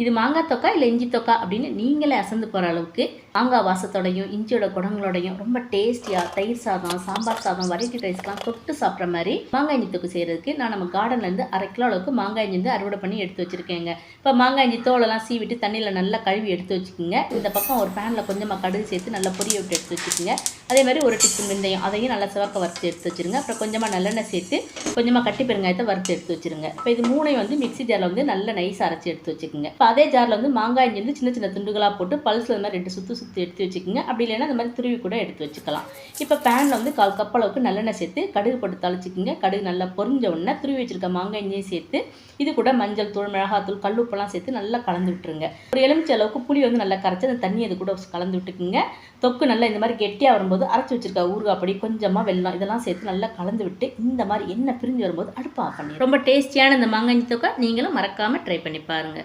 இது மாங்காய் தொக்கா இல்லை இஞ்சி தொக்கா அப்படின்னு நீங்களே அசந்து போகிற அளவுக்கு மாங்காய் வாசத்தோடையும் இஞ்சியோட குடங்களோடையும் ரொம்ப டேஸ்டியாக தயிர் சாதம் சாம்பார் சாதம் வெரைட்டி ரைஸ்லாம் தொட்டு சாப்பிட்ற மாதிரி மாங்காய் இஞ்சி தொக்கு செய்கிறதுக்கு நான் நம்ம கார்டன்லேருந்து அரை கிலோ அளவுக்கு மாங்காய் இஞ்சி வந்து அறுவடை பண்ணி எடுத்து வச்சுருக்கேங்க. இப்போ மாங்காய் இஞ்சி தோலெல்லாம் சீவிட்டு தண்ணியில் நல்லா கழுவி எடுத்து வச்சுக்கோங்க. இந்த பக்கம் ஒரு பேனில் கொஞ்சமாக கடுகு சேர்த்து நல்லா பொரிய விட்டு எடுத்து வச்சுக்கோங்க. அதே மாதிரி ஒரு டிப்பு வெந்தயம் அதையும் நல்லா சிவக்க வறுத்து எடுத்து வச்சுருங்க. அப்புறம் கொஞ்சமாக நல்லெண்ணெய் சேர்த்து கொஞ்சமாக கட்டி பெருங்காயத்தை வறுத்து எடுத்து வச்சுருங்க. இப்போ இது மூணையும் வந்து மிக்ஸி ஜாரில் வந்து நல்லா நைஸ் அரைச்சி எடுத்து வச்சுக்கோங்க. இப்போ அதே ஜாரில் வந்து மாங்காய் இஞ்சி வந்து சின்ன சின்ன துண்டுகளாக போட்டு பல்ஸில் இந்த மாதிரி ரெண்டு சுற்று சுற்றி எடுத்து வச்சுக்கோங்க. அப்படி இல்லைன்னா இந்த மாதிரி துருவி கூட எடுத்து வச்சுக்கலாம். இப்போ பேனில் வந்து கால் கப் அளவுக்கு நல்லெண்ணெய் சேர்த்து கடுகு போட்டு தளிச்சிக்கோங்க. கடுகு நல்லா பொரிஞ்ச உடனே துருவி வச்சுருக்க மாங்காய் இஞ்சியும் சேர்த்து இது கூட மஞ்சள் தூள் மிளகாத்தூள் கல்லுப்பெல்லாம் சேர்த்து நல்லா கலந்து விட்டுருங்க. ஒரு எலுமிச்சை அளவுக்கு புளி வந்து நல்லா கரைச்சி அந்த தண்ணி அது கூட கலந்து விட்டுக்குங்க. தொக்கு நல்லா இந்த மாதிரி கெட்டியாக வரும்போது அரைச்சி வச்சிருக்க ஊறுகாப்பொடி கொஞ்சமாக வெள்ளம் இதெல்லாம் சேர்த்து நல்லா கலந்து விட்டு இந்த மாதிரி எண்ணெய் பிரிஞ்சு வரும்போது அடுப்பு ஆஃப் பண்ணி ரொம்ப டேஸ்டியான இந்த மாங்காய் தொக்கை நீங்களும் மறக்காமல் ட்ரை பண்ணி பாருங்கள்